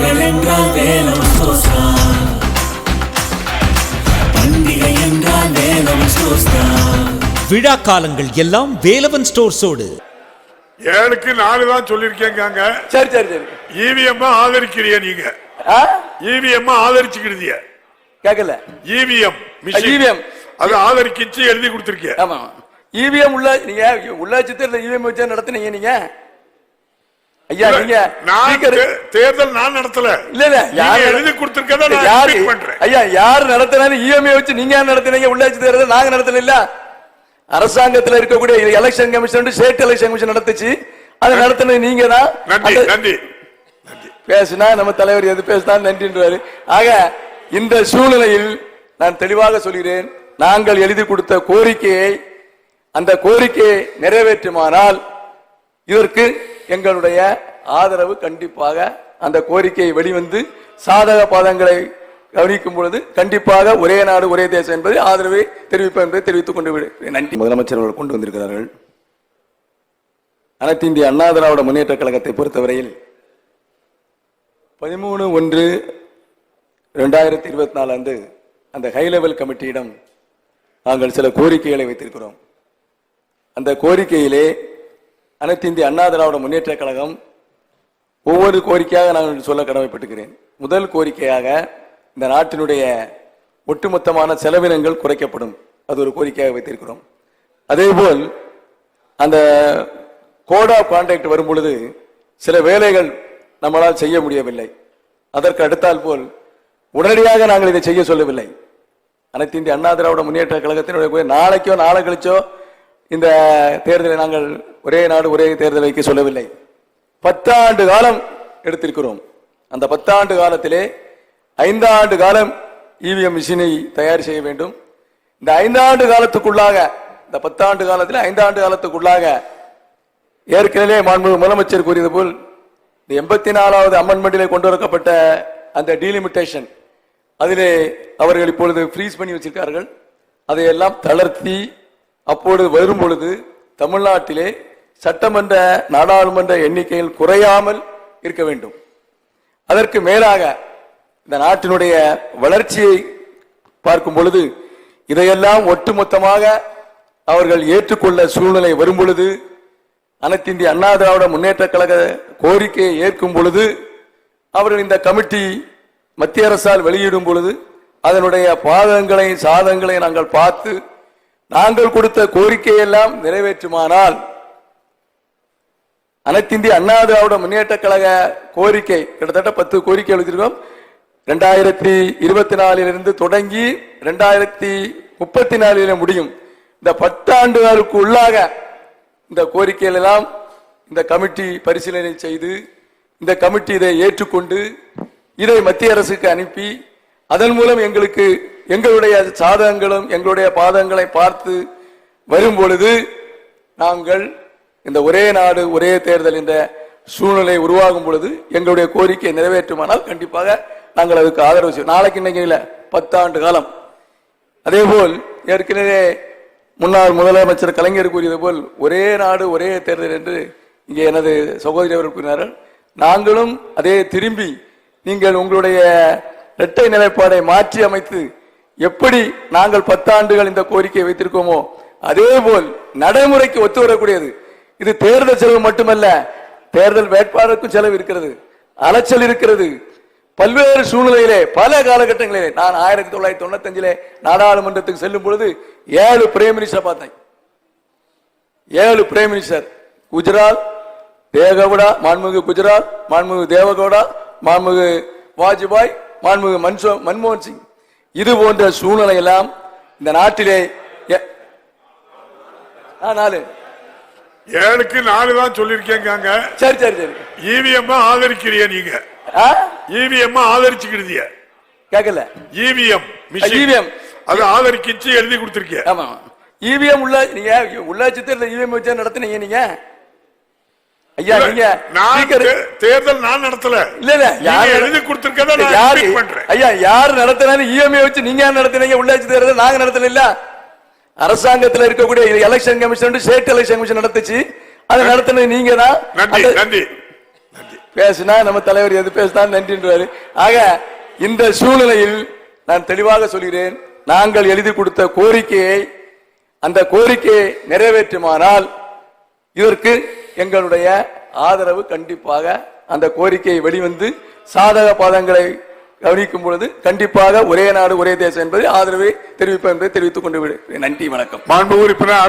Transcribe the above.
பண்டிகைகள் என்றால் வேலம் பண்டிகை என்றால் வேலம் தான். விழா காலங்கள் எல்லாம் வேலவன் ஸ்டோர்ஸோடு. ஏழுக்கு நாலு தான் சொல்லிருக்கேங்க சரி சரி சரி. இவிஎம் ஆதரிக்கிறிய நீங்க. இவிஎம் ஆதரிச்சுக்கிறீங்க கேட்கல இவிஎம் EVM. அது ஆதரிக்கிச்சு எழுதி கொடுத்திருக்கிய ஆமா இவிஎம் உள்ள நீங்க உள்ளாட்சி தேர்தல் இவிஎம் வச்சா நடத்துனீங்க நீங்க. ஐயா நீங்க நான் தேர்தல் நான் நடத்தல. இல்ல இல்ல யாரு எழுதி கொடுத்திருக்கத நான் யாரு பண்றேன். ஐயா யாரு நடத்தினாலும் இஎம்ஐ வச்சு நீங்க நடத்துனீங்க? உள்ளாட்சி தேர்தல் நாங்க நடத்தல இல்ல. அரசாங்கத்துல இருக்கக்கூடிய election commission state election commission நடத்துச்சு. அது நடத்தினது நீங்க தான். நன்றி நன்றி பேசினா நம்ம தலைவர் எது பேசினா நன்றின்றாரு. ஆக இந்த சூழ்நிலையில் நான் தெளிவாக சொல்கிறேன். நாங்கள் எழுதி கொடுத்த கோரிக்கையை அந்த கோரிக்கையை நிறைவேற்றுமானால் இதற்கு எங்களுடைய ஆதரவு கண்டிப்பாக அந்த கோரிக்கையை வெளிவந்து சாதக பாதங்களை கவனிக்கும் பொழுது கண்டிப்பாக ஒரே நாடு ஒரே தேசம் என்பதை ஆதரவை தெரிவிப்போம் என்பதை தெரிவித்துக் கொண்டு விடு நன்றி. முதலமைச்சர் அவர்கள் கொண்டு வந்திருக்கிறார்கள். அனைத்து இந்திய அண்ணா திராவிட முன்னேற்ற கழகத்தை பொறுத்தவரையில் பதிமூணு ஒன்று ரெண்டாயிரத்தி இருபத்தி நாலு அன்று அந்த ஹை லெவல் கமிட்டியிடம் நாங்கள் சில கோரிக்கைகளை வைத்திருக்கிறோம். அந்த கோரிக்கையிலே அனைத்து இந்திய அண்ணா திராவிட முன்னேற்ற கழகம் ஒவ்வொரு கோரிக்கையாக நான் சொல்ல கடமைப்பட்டுக்கிறேன் முதல் கோரிக்கையாக இந்த நாட்டினுடைய ஒட்டுமொத்தமான செலவினங்கள் குறைக்கப்படும். அது ஒரு கோரிக்கையாக வைத்திருக்கிறோம். அதேபோல் அந்த கோட் ஆஃப் கான்டாக்ட் வரும் பொழுது சில வேலைகள் நம்மளால் செய்ய முடியவில்லை. அதற்கு அடுத்தால் போல் உடனடியாக நாங்கள் இதை செய்ய சொல்லவில்லை. அனைத்து இந்திய அண்ணா திராவிட முன்னேற்ற கழகத்தினுடைய நாளைக்கோ நாளை கழிச்சோ இந்த தேர்தலை நாங்கள் ஒரே நாடு ஒரே தேர்தல் வைக்க சொல்லவில்லை. பத்தாண்டு காலம் எடுத்திருக்கிறோம். அந்த பத்தாண்டு காலத்திலே ஐந்தாண்டு காலம் இவிஎம் மிஷினை தயார் செய்ய வேண்டும். இந்த ஐந்தாண்டு காலத்துக்குள்ளாக இந்த பத்தாண்டு காலத்தில் ஐந்தாண்டு காலத்துக்குள்ளாக ஏற்கனவே மாண்பு முதலமைச்சர் கூறியது போல் இந்த எண்பத்தி நாலாவது அமெண்ட்மெண்டிலே கொண்டு வரப்பட்ட அந்த டீலிமிட்டேஷன் அதிலே அவர்கள் இப்பொழுது ஃப்ரீஸ் பண்ணி வச்சிருக்கார்கள். அதையெல்லாம் தளர்த்தி அப்பொழுது வரும் பொழுது தமிழ்நாட்டிலே சட்டமன்ற நாடாளுமன்ற எண்ணிக்கையில் குறையாமல் இருக்க வேண்டும். அதற்கு மேலாக இந்த நாட்டினுடைய வளர்ச்சியை பார்க்கும் பொழுது இதையெல்லாம் ஒட்டுமொத்தமாக அவர்கள் ஏற்றுக்கொள்ள சூழ்நிலை வரும் பொழுது அனைத்திந்திய அண்ணா திராவிட முன்னேற்ற கழக கோரிக்கையை ஏற்கும் பொழுது அவர்கள் இந்த கமிட்டி மத்திய அரசால் வெளியிடும் பொழுது அதனுடைய பாதங்களை சாதங்களை நாங்கள் பார்த்து நாங்கள் கொடுத்த கோரிக்கையெல்லாம் நிறைவேற்றுமானால் அனைத்திந்திய அண்ணா திராவிட முன்னேற்ற கழக கோரிக்கை கிட்டத்தட்ட பத்து கோரிக்கை எழுதியிருக்கோம். ரெண்டாயிரத்தி இருபத்தி நாலிலிருந்து தொடங்கி ரெண்டாயிரத்தி முப்பத்தி நாலில முடியும். இந்த பத்தாண்டுகளுக்கு உள்ளாக இந்த கோரிக்கையிலெல்லாம் இந்த கமிட்டி பரிசீலனை செய்து இந்த கமிட்டி இதை ஏற்றுக்கொண்டு இதை மத்திய அரசுக்கு அனுப்பி அதன் மூலம் எங்களுக்கு எங்களுடைய சாதகங்களும் எங்களுடைய பாதங்களை பார்த்து வரும் பொழுது நாங்கள் இந்த ஒரே நாடு ஒரே தேர்தல் என்ற சூழ்நிலை உருவாகும் பொழுது எங்களுடைய கோரிக்கை நிறைவேற்றுமானால் கண்டிப்பாக நாங்கள் அதுக்கு ஆதரவு செய்வோம். நாளைக்கு இன்னைக்கு இல்லை பத்தாண்டு காலம். அதேபோல் ஏற்கனவே முன்னாள் முதலமைச்சர் கலைஞர் கூறியது போல் ஒரே நாடு ஒரே தேர்தல் என்று இங்கே எனது சகோதரி அவர்கள் கூறினார்கள். நாங்களும் அதே திரும்பி நீங்கள் உங்களுடைய இரட்டை நிலைப்பாடை மாற்றி அமைத்து எப்படி நாங்கள் பத்தாண்டுகள் இந்த கோரிக்கையை வைத்திருக்கோமோ அதே போல் நடைமுறைக்கு ஒத்து வரக்கூடியது. இது தேர்தல் செலவு மட்டுமல்ல தேர்தல் வேட்பாளருக்கும் செலவு இருக்கிறது அலைச்சல் இருக்கிறது. பல்வேறு சூழ்நிலையிலே பல காலகட்டங்களிலே நான் ஆயிரத்தி தொள்ளாயிரத்தி தொண்ணூத்தஞ்சிலே நாடாளுமன்றத்துக்கு செல்லும் பொழுது ஏழு பிரைம் மினிஸ்டர் பார்த்தேன். ஏழு பிரைம் மினிஸ்டர் குஜராத் தேகவுடா மாண்புமிகு குஜராத் மாண்புமிகு தேவகவுடா மாண்புமிகு வாஜ்பாய் மாண்புமிகு மன்சோ மன்மோகன் சிங். இது போன்ற சூழ்நிலை எல்லாம் இந்த நாட்டிலே நாலு. ஏழுக்கு நாலு தான் சொல்லிருக்கேங்க சரி சரி சரி. இவிஎம் ஆதரிக்கிறிய நீங்க. இவிஎம் ஆதரிச்சுக்கிறீங்க கேட்கல. EVM EVM. அது ஆதரிக்கிச்சு எழுதி கொடுத்திருக்கிய. ஆமா இவிஎம் உள்ள நீங்க உள்ளாட்சி தேர்தல் இவிஎம் வச்சா நடத்துனீங்க நீங்க. ஐயா நீங்க நான் தேர்தல் நான் நடத்தல. இல்ல இல்ல யாரு எழுதி கொடுத்திருக்கத நான் யாரு பண்றேன். ஐயா யாரு நடத்தினாலும் இஎம்ஐ வச்சு நீங்க நடத்துனீங்க? உள்ளாட்சி தேர்தல் நாங்க நடத்தல இல்ல. அரசாங்கத்துல இருக்கக்கூடிய election commission state election commission நடத்துச்சு. அது நடத்தினது நீங்க தான். நன்றி நன்றி. பேசினா நம்ம தலைவர் எது பேசினா நன்றின்றாரு. ஆக இந்த சூழ்நிலையில் நான் தெளிவாக சொல்கிறேன். நாங்கள் எழுதி கொடுத்த கோரிக்கையை அந்த கோரிக்கையை நிறைவேற்றுமானால் இதற்கு எங்களுடைய ஆதரவு கண்டிப்பாக அந்த கோரிக்கை வெளிவந்து சாதக பாதங்களை கவனிக்கும் பொழுது கண்டிப்பாக ஒரே நாடு ஒரே தேசம் என்பதை ஆதரவை தெரிவிப்பேன் என்பதை தெரிவித்துக் கொண்டு விடு. நன்றி வணக்கம். மாண்பு உறுப்பினர்